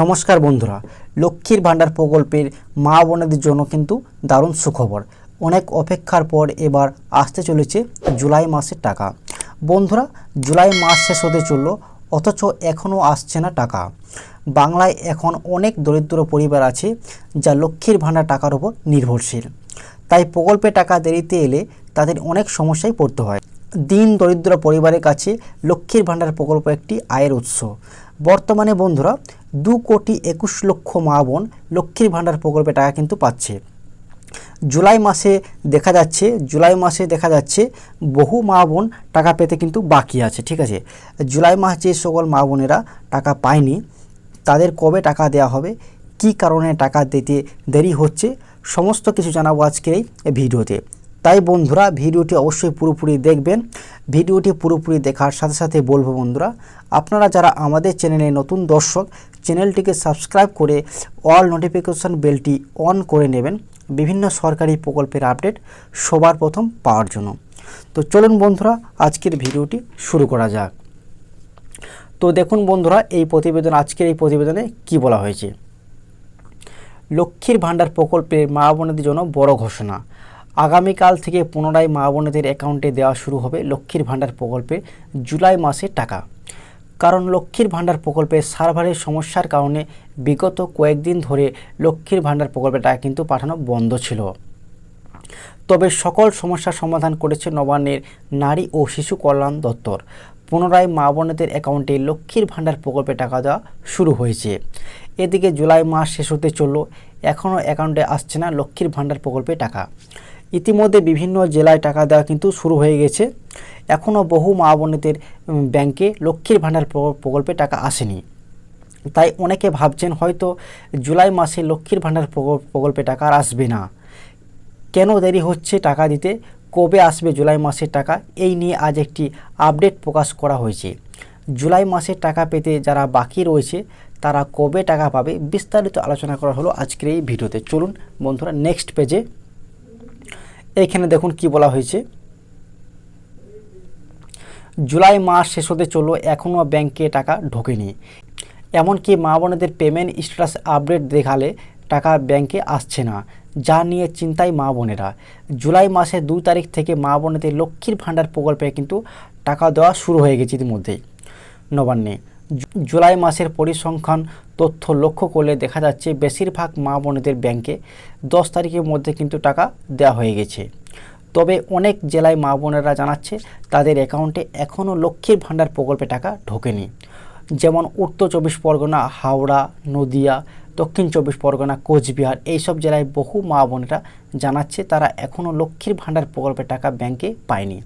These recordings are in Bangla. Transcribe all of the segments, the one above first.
নমস্কার বন্ধুরা, লক্ষ্মীর ভাণ্ডার প্রকল্পের মা বোনেদের জন্য কিন্তু দারুণ সুখবর। অনেক অপেক্ষার পর এবার আসতে চলেছে জুলাই মাসের টাকা। বন্ধুরা, জুলাই মাস শেষ হতে চলল, অথচ এখনও আসছে না টাকা। বাংলায় এখন অনেক দরিদ্র পরিবার আছে যা লক্ষ্মীর ভাণ্ডার টাকার উপর নির্ভরশীল। তাই প্রকল্পে টাকা দেরিতে এলে তাদের অনেক সমস্যায় পড়তে হয়। দিন দরিদ্র পরিবারের কাছে লক্ষ্মীর ভাণ্ডার প্রকল্প একটি আয়ের উৎস। বর্তমানে বন্ধুরা দু কোটি একুশ লক্ষ মা বোন লক্ষ্মীর ভাণ্ডার প্রকল্পে টাকা কিন্তু পাচ্ছে। জুলাই মাসে দেখা যাচ্ছে, জুলাই মাসে দেখা যাচ্ছে বহু মা বোন টাকা পেতে কিন্তু বাকি আছে, ঠিক আছে? জুলাই মাস যে সকল মা বোনেরা টাকা পায়নি, তাদের কবে টাকা দেওয়া হবে, কি কারণে টাকা দিতে দেরি হচ্ছে, সমস্ত কিছু জানাব আজকের এই ভিডিওতে। তাই বন্ধুরা ভিডিওটি অবশ্যই পুরোপুরি দেখবেন। ভিডিওটি পুরোপুরি দেখার সাথে সাথে বলব বন্ধুরা, আপনারা যারা আমাদের চ্যানেলে নতুন দর্শক, চ্যানেলটিকে সাবস্ক্রাইব করে অল নোটিফিকেশন বেলটি অন করে নেবেন। বিভিন্ন সরকারি প্রকল্পের আপডেট সবার প্রথম পাওয়ার জন্য। তো চলুন বন্ধুরা, আজকের ভিডিওটি শুরু করা যাক। তো দেখুন বন্ধুরা, এই প্রতিবেদন, আজকের এই প্রতিবেদনে কি বলা হয়েছে? লক্ষ্মীর ভাণ্ডার প্রকল্পের মা বোনেদের জন্য বড় ঘোষণা। আগামীকাল থেকে পুনরায় মা বোনেদের অ্যাকাউন্টে দেওয়া শুরু হবে লক্ষ্মীর ভাণ্ডার প্রকল্পে জুলাই মাসে টাকা। কারণ লক্ষ্মীর ভাণ্ডার প্রকল্পের সার্ভারের সমস্যার কারণে বিগত কয়েকদিন ধরে লক্ষ্মীর ভাণ্ডার প্রকল্পের টাকা কিন্তু পাঠানো বন্ধ ছিল। তবে সকল সমস্যার সমাধান করেছে নবান্নের নারী ও শিশু কল্যাণ দপ্তর। পুনরায় মা বোনেদের অ্যাকাউন্টে লক্ষ্মীর ভাণ্ডার প্রকল্পে টাকা দেওয়া শুরু হয়েছে। এদিকে জুলাই মাস শেষ হতে চলল এখনও অ্যাকাউন্টে আসছে না লক্ষ্মীর ভাণ্ডার প্রকল্পে টাকা। ইতিমধ্যে বিভিন্ন জেলায় টাকা দেওয়া কিন্তু শুরু হয়ে গেছে। এখনও বহু মা বোনেদের ব্যাংকে লক্ষ্মীর ভাণ্ডার প্র- প্রকল্পে টাকা আসেনি। তাই অনেকে ভাবছেন হয়তো জুলাই মাসে লক্ষ্মীর ভাণ্ডার প্রকল- প্রকল্পে টাকা আর আসবে না। কেন দেরি হচ্ছে টাকা দিতে? কবে আসবে জুলাই মাসের টাকা? এই নিয়ে আজ একটি আপডেট প্রকাশ করা হয়েছে। জুলাই মাসের টাকা পেতে যারা বাকি রয়েছে, তারা কবে টাকা পাবে বিস্তারিত আলোচনা করা হলো আজকের এই ভিডিওতে। চলুন বন্ধুরা নেক্সট পেজে এইখানে দেখুন কি বলা হয়েছে। জুলাই মাস শেষ হতে চলল এখনও ব্যাংকে টাকা ঢোকেনি। এমনকি মা বোনেদের পেমেন্ট স্ট্যাটাস আপডেট দেখালে টাকা ব্যাংকে আসছে না, যা নিয়ে চিন্তায় মা বোনেরা। জুলাই মাসের দুই তারিখ থেকে মা বোনেদের লক্ষ্মীর ভাণ্ডার প্রকল্পে কিন্তু টাকা দেওয়া শুরু হয়ে গেছে ইতিমধ্যেই। নবান্নে জুলাই মাসের পরিসংখ্যান তথ্য লক্ষ্য করলে দেখা যাচ্ছে বেশিরভাগ মা বোনেদের ব্যাংকে দশ তারিখের মধ্যে কিন্তু টাকা দেওয়া হয়ে গেছে। তবে অনেক জেলায় মা বোনেরা জানাচ্ছে তাদের অ্যাকাউন্টে এখনও লক্ষ্মীর ভাণ্ডার প্রকল্পে টাকা ঢোকেনি। যেমন উত্তর চব্বিশ পরগনা, হাওড়া, নদিয়া, দক্ষিণ চব্বিশ পরগনা, কোচবিহার এইসব জেলায় বহু মা বোনেরা জানাচ্ছে তারা এখনও লক্ষ্মীর ভাণ্ডার প্রকল্পে টাকা ব্যাংকে পায়নি।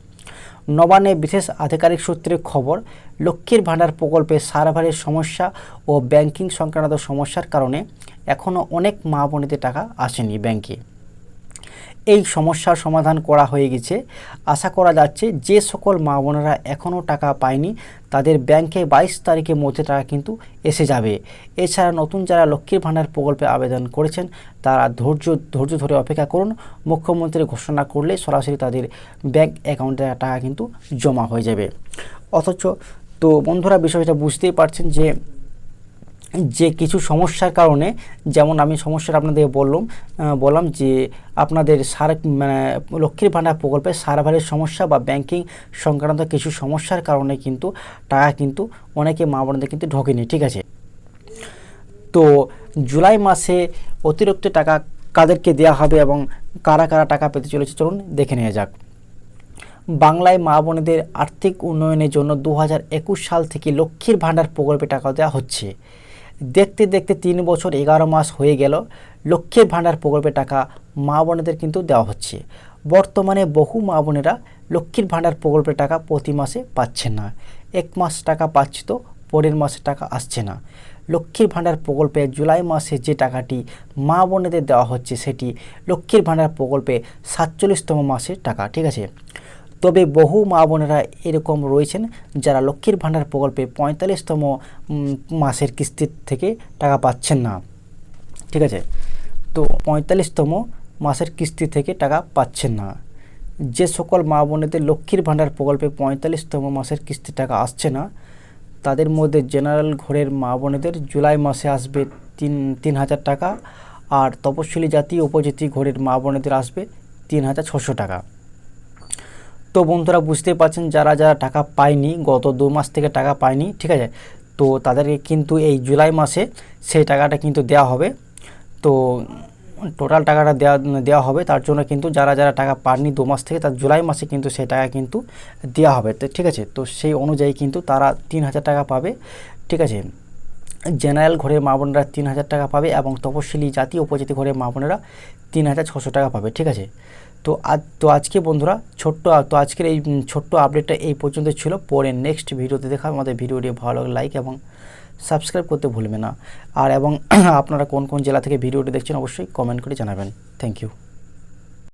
নবান্নে বিশেষ আধিকারিক সূত্রে খবর, লক্ষ্মীর ভাণ্ডার প্রকল্পে সার্ভারের সমস্যা ও ব্যাংকিং সংক্রান্ত সমস্যার কারণে এখনও অনেক মা বোনেদের টাকা আসেনি ব্যাংকে। এই সমস্যার সমাধান করা হয়ে গেছে। আশা করা যাচ্ছে যে সকল মা বোনেরা এখনও টাকা পায়নি, তাদের ব্যাংকে বাইশ তারিখের মধ্যে টাকা কিন্তু এসে যাবে। এছাড়া নতুন যারা লক্ষ্মীর ভাণ্ডার প্রকল্পে আবেদন করেছেন, তারা ধৈর্য ধৈর্য ধরে অপেক্ষা করুন। মুখ্যমন্ত্রী ঘোষণা করলে সরাসরি তাদের ব্যাংক অ্যাকাউন্টে টাকা কিন্তু জমা হয়ে যাবে। অথচ তো বন্ধুরা, বিষয়টা বুঝতেই পারছেন যে যে কিছু সমস্যার কারণে, যেমন আমি সমস্যাটা আপনাদের বললাম বললাম যে আপনাদের সার মানে লক্ষ্মীর ভাণ্ডার প্রকল্পে সার্ভারের সমস্যা বা ব্যাংকিং সংক্রান্ত কিছু সমস্যার কারণে কিন্তু টাকা কিন্তু অনেকে মা বোনদের কিন্তু ঢোকেনি, ঠিক আছে? তো জুলাই মাসে অতিরিক্ত টাকা কাদেরকে দেওয়া হবে এবং কারা কারা টাকা পেতে চলেছে চলুন দেখে নেওয়া যাক। বাংলায় মা বোনেদের আর্থিক উন্নয়নের জন্য দু হাজার একুশ সাল থেকে লক্ষ্মীর ভাণ্ডার প্রকল্পে টাকা দেওয়া হচ্ছে। দেখতে দেখতে তিন বছর এগারো মাস হয়ে গেল। লক্ষ্মীর ভাণ্ডার প্রকল্পের টাকা মা বোনেদের কিন্তু দেওয়া হচ্ছে। বর্তমানে বহু মা বোনেরা লক্ষ্মীর ভাণ্ডার প্রকল্পের টাকা প্রতি মাসে পাচ্ছেন না। এক মাস টাকা পাচ্ছে তো পরের মাসে টাকা আসছে না। লক্ষ্মীর ভাণ্ডার প্রকল্পে জুলাই মাসে যে টাকাটি মা বোনেদের দেওয়া হচ্ছে সেটি লক্ষ্মীর ভাণ্ডার প্রকল্পে সাতচল্লিশতম মাসের টাকা। ঠিক আছে? তবে বহু মা বোনেরা এরকম রয়েছেন যারা লক্ষ্মীর ভাণ্ডার প্রকল্পে পঁয়তাল্লিশতম মাসের কিস্তির থেকে টাকা পাচ্ছেন না। ঠিক আছে? তো পঁয়তাল্লিশতম মাসের কিস্তি থেকে টাকা পাচ্ছেন না। যে সকল মা বোনেদের লক্ষ্মীর ভাণ্ডার প্রকল্পে পঁয়তাল্লিশতম মাসের কিস্তি টাকা আসছে না, তাদের মধ্যে জেনারেল ঘরের মা বোনেদের জুলাই মাসে আসবে তিন তিন হাজার টাকা, আর তপশিলি জাতি উপজাতি ঘরের মা বোনেদের আসবে তিন হাজার ছশো টাকা। তো বন্ধুরা বুঝতে পারছেন, যারা যারা টাকা পায়নি, গত দু মাস থেকে টাকা পায়নি, ঠিক আছে? তো তাদেরকে কিন্তু এই জুলাই মাসে সেই টাকাটা কিন্তু দেওয়া হবে। তো টোটাল টাকাটা দেওয়া দেওয়া হবে। তার জন্য কিন্তু যারা যারা টাকা পাননি দু মাস থেকে, তার জুলাই মাসে কিন্তু সেই টাকা কিন্তু দেওয়া হবে ঠিক আছে? তো সেই অনুযায়ী কিন্তু তারা তিন হাজার টাকা পাবে, ঠিক আছে? জেনারেল ঘরের মা বোনেরা তিন হাজার টাকা পাবে এবং তপশিলি জাতি উপজাতি ঘরের মা বোনেরা তিন হাজার ছশো টাকা পাবে, ঠিক আছে? তো আজ, তো আজকে বন্ধুরা ছোট্ট, তো আজকের এই ছোট্ট আপডেটটা এই পর্যন্ত ছিল। পরে নেক্সট ভিডিওতে দেখা আমাদের ভিডিওটি ভালো লাগে লাইক এবং সাবস্ক্রাইব করতে ভুলবে না। আর এবং আপনারা কোন কোন জেলা থেকে ভিডিওটি দেখছেন অবশ্যই কমেন্ট করে জানাবেন। Thank you